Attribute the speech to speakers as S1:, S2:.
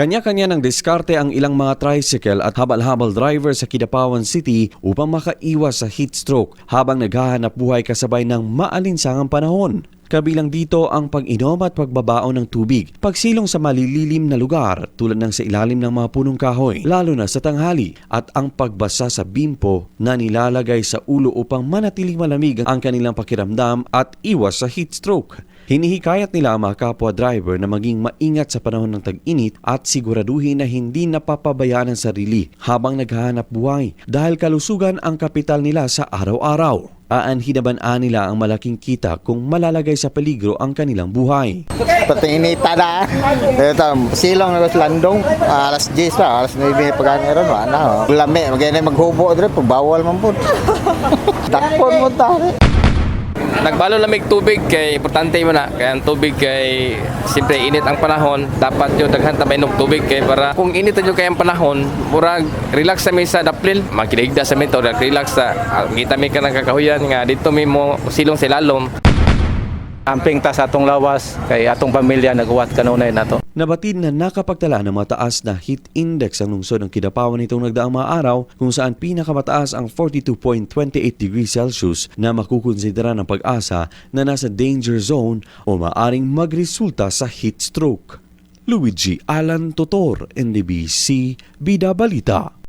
S1: Kanya-kanya ng diskarte ang ilang mga tricycle at habal-habal driver sa Kidapawan City upang makaiwas sa heat stroke habang naghahanap buhay kasabay ng maalinsangang panahon. Kabilang dito ang pag-inom at pagbabaon ng tubig, pagsilong sa malililim na lugar tulad ng sa ilalim ng mga punong kahoy, lalo na sa tanghali, at ang pagbasa sa bimpo na nilalagay sa ulo upang manatiling malamig ang kanilang pakiramdam at iwas sa heat stroke. Hinihikayat nila ang mga kapwa driver na maging maingat sa panahon ng tag-init at siguraduhin na hindi napapabayaan ang sarili habang naghahanap buhay dahil kalusugan ang kapital nila sa araw-araw. Aanhinabanaan nila ang malaking kita kung malalagay sa peligro ang kanilang buhay.
S2: Patinita na. Ito, silong na landong. alas 10 pa, alas 9 pagkano ron. Wala na. Oh. Lami, maganda maghubo dire pag bawal man po. Dakpon mo ta.
S3: Nagbalo lamig tubig kay importante mo na kaya ang tubig kay siyempre init ang panahon dapat yung daghan ta mainom tubig kay para kung init yung kay ang panahon murag relax sa mi sa daplil makiligda sa mi relax sa ah, kita mi ka kakahuyan nga dito mi mo silong sa lalom
S4: Amping ta sa atong lawas kay atong pamilya naghuwat kanunay nato.
S1: Nabatid na nakapagtala ng mataas na heat index ang lungsod ng Kidapawan nitong nagdaang mga araw kung saan pinakamataas ang 42.28 degrees Celsius na makukonsidera ng pag-asa na nasa danger zone o maaring magresulta sa heat stroke. Luigi Alan Totor, NDBC, Bida Balita.